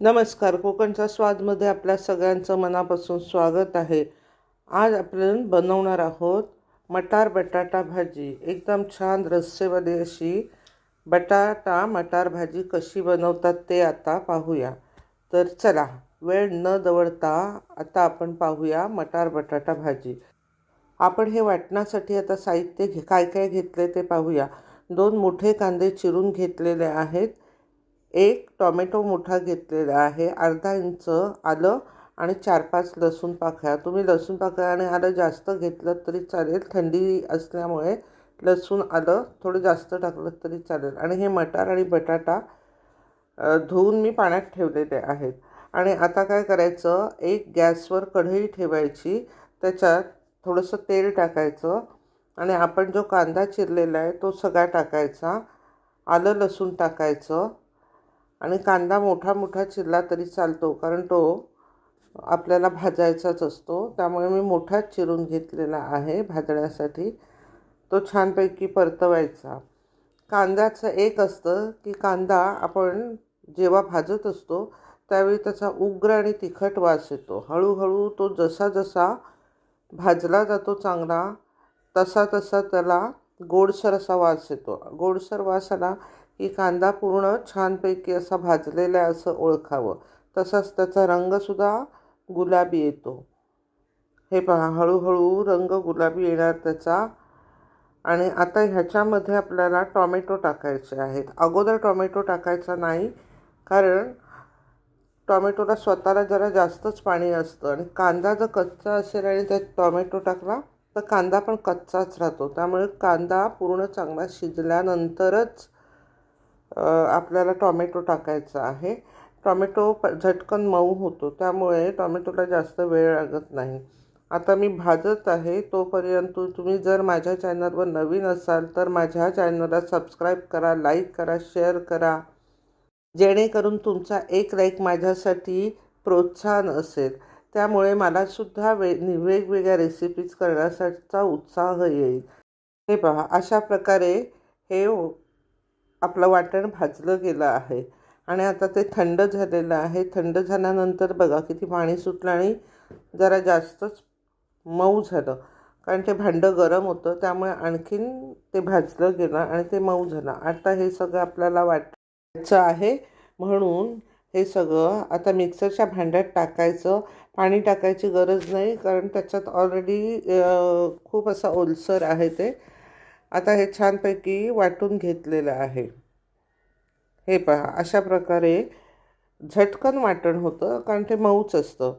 नमस्कार. कोकणच्या स्वादमध्ये आपल्या सगळ्यांचं मनापासून स्वागत आहे. आज आपण बनवणार आहोत मटार बटाटा भाजी. एकदम छान रस्सेमध्ये अशी बटाटा मटार भाजी कशी बनवतात ते आता पाहूया. तर चला वेळ न दवडता आता आपण पाहूया मटार बटाटा भाजी. आपण हे वाटण्यासाठी आता साहित्य घे काय काय घेतले ते पाहूया. दोन मोठे कांदे चिरून घेतलेले आहेत. एक टॉमॅटो मोठा घेतलेला आहे अर्धा इंच आलं आणि चार पाच लसूण पाकळ्या तुम्ही लसूण पाकळ्या आणि आलं जास्त घेतलं तरी चालेल. थंडी असल्यामुळे लसूण आलं थोडं जास्त टाकलं तरी चालेल. आणि हे मटार आणि बटाटा धुवून मी पाण्यात ठेवलेले आहेत. आणि आता काय करायचं एक गॅसवर कढई ठेवायची त्याच्यात थोडंसं तेल टाकायचं आणि आपण जो कांदा चिरलेला आहे तो सगळा टाकायचा. आलं लसूण टाकायचं. आणि कांदा मोठा मोठा चिरला तरी चालतो कारण तो आपल्याला भाजायचाच असतो. त्यामुळे मी मोठाच चिरून घेतलेला आहे भाजण्यासाठी. तो छानपैकी परतवायचा. कांद्याचं एक असतं की कांदा आपण जेव्हा भाजत असतो त्यावेळी त्याचा उग्र आणि तिखट वास येतो. हळूहळू तो जसा जसा भाजला जातो चांगला तसा तसा त्याला गोडसर असा वास येतो. गोडसर वास आला की कांदा पूर्ण छानपैकी असा भाजलेला आहे असं ओळखावं. तसाच त्याचा रंगसुद्धा गुलाबी येतो. हे पहा हळूहळू रंग गुलाबी येणार त्याचा. आणि आता ह्याच्यामध्ये आपल्याला टॉमॅटो टाकायचे आहेत. अगोदर टॉमॅटो टाकायचा नाही कारण टॉमॅटोला स्वतःला जरा जास्तच पाणी असतं. आणि कांदा जर कच्चा असेल आणि त्यात टॉमॅटो टाकला तर कांदा पण कच्चाच राहतो. त्यामुळे कांदा पूर्ण चांगला शिजल्यानंतरच आपल्याला टॉमॅटो टाकायचा आहे. टॉमॅटो प झटकन मऊ होतो त्यामुळे टॉमॅटोला जास्त वेळ लागत नाही. आता मी भाजत आहे तोपर्यंत तुम्ही जर माझ्या चॅनलवर नवीन असाल तर माझ्या चॅनलला सबस्क्राईब करा लाईक करा शेअर करा. जेणेकरून तुमचा एक लाईक माझ्यासाठी प्रोत्साहन असेल. त्यामुळे मलासुद्धा वे वेगवेगळ्या रेसिपीज करण्यासाठीचा उत्साह येईल. हे पहा अशा प्रकारे हे आपलं वाटण भाजलं गेलं आहे. आणि आता ते थंड झालेलं आहे. थंड झाल्यानंतर बघा किती पाणी सुटलं आणि जरा जास्तच मऊ झालं. कारण ते भांडं गरम होतं त्यामुळे आणखीन ते भाजलं गेलं आणि ते मऊ झालं. आता हे सगळं आपल्याला वाटायचं आहे. म्हणून हे सगळं आता मिक्सरच्या भांड्यात टाकायचं. पाणी टाकायची गरज नाही कारण त्याच्यात ऑलरेडी खूप असं ओलसर आहे ते. आता हे छानपैकी वाटून घेतलेलं आहे. हे पहा अशा प्रकारे झटकन वाटण होतं कारण ते मऊच असतं.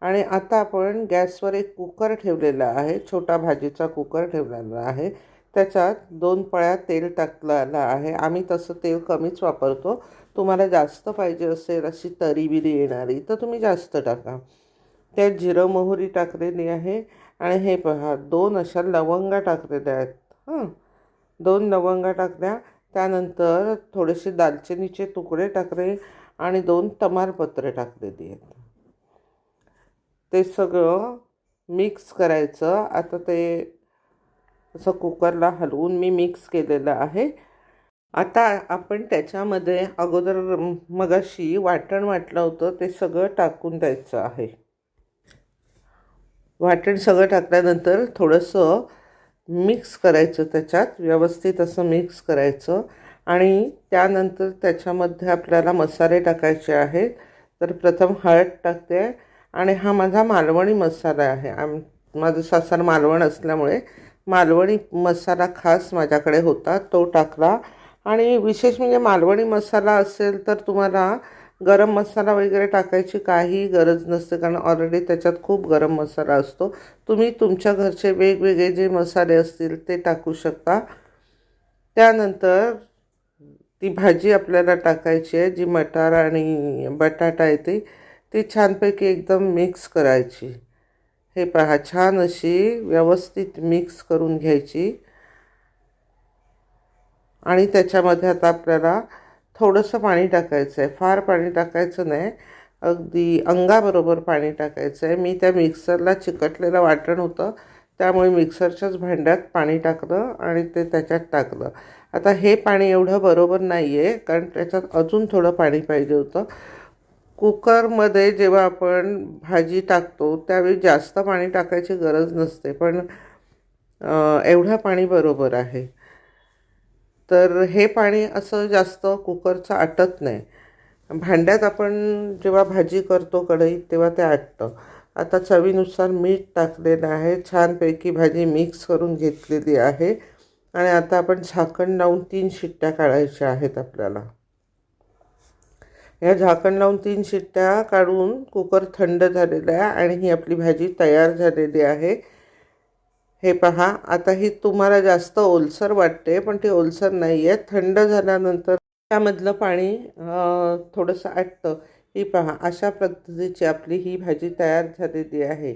आणि आता आपण गॅसवर एक कुकर ठेवलेला आहे छोटा भाजीचा कुकर ठेवलेला आहे. त्याच्यात दोन पळ्या तेल टाकलेलं आहे. आम्ही तसं तेल कमीच वापरतो. तुम्हाला जास्त पाहिजे असेल अशी तरी बिरी येणारी तर तुम्ही जास्त टाका. त्यात जिरं मोहरी टाकलेली आहे. आणि हे पहा दोन अशा लवंगा टाकलेल्या आहेत. हं. दोन लवंगा टाकल्या त्यानंतर थोडेसे दालचिनीचे तुकडे टाकले आणि दोन तमालपत्रे टाकलेली आहेत ते सगळं मिक्स करायचं. आता ते असं कुकरला हलवून मी मिक्स केलेलं आहे. आता आपण त्याच्यामध्ये अगोदर मगाशी वाटण वाटलं होतं ते सगळं टाकून द्यायचं आहे. वाटण सगळं टाकल्यानंतर थोडंसं मिक्स करायचं त्याच्यात व्यवस्थित असं मिक्स करायचं. आणि त्यानंतर त्याच्यामध्ये आपल्याला मसाले टाकायचे आहेत. तर प्रथम हळद टाकते. आणि हा माझा मालवणी मसाला आहे. आम माझं सासर मालवण असल्यामुळे मालवणी मसाला खास माझ्याकडे होता. तो टाकला. आणि विशेष म्हणजे मालवणी मसाला असेल तर तुम्हाला गरम मसाला वगैरे टाकायची काही गरज नसते कारण ऑलरेडी त्याच्यात खूप गरम मसाला असतो. तुम्ही तुमच्या घरचे वेगवेगळे जे मसाले असतील ते टाकू शकता. त्यानंतर ती भाजी आपल्याला टाकायची आहे जी मटार आणि बटाटा येते ती छानपैकी एकदम मिक्स करायची. हे पहा छान अशी व्यवस्थित मिक्स करून घ्यायची. आणि त्याच्यामध्ये आता आपल्याला थोडंसं पाणी टाकायचं आहे फार पाणी टाकायचं नाही. अगदी अंगाबरोबर पाणी टाकायचं आहे मी त्या मिक्सरला चिकटलेलं वाटण होतं. त्यामुळे मिक्सरच्याच भांड्यात पाणी टाकलं आणि ते त्याच्यात टाकलं. आता हे पाणी एवढं बरोबर नाही आहे कारण त्याच्यात अजून थोडं पाणी पाहिजे होतं. कुकरमध्ये जेव्हा आपण भाजी टाकतो त्यावेळी जास्त पाणी टाकायची गरज नसते. पण एवढं पाणी बरोबर आहे. तर हे पाणी असं जास्त कुकरचं आटत नाही. भांड्यात आपण जेव्हा भाजी करतो कढईत तेव्हा ते आटतं. आता चवीनुसार मीठ टाकलेलं आहे. छानपैकी भाजी मिक्स करून घेतलेली आहे. आणि आता आपण झाकण लावून तीन शिट्ट्या काढायच्या आहेत आपल्याला. या झाकण लावून तीन शिट्ट्या काढून कुकर थंड झालेला आहे आणि ही आपली भाजी तयार झालेली आहे. हे पहा आता ही तुम्हाला जास्त ओलसर वाटते पण ती ओलसर नाही आहे थंड झाल्यानंतर त्यामधलं पाणी थोडंसं आटतं. ही पहा अशा पद्धतीची आपली ही भाजी तयार झालेली आहे.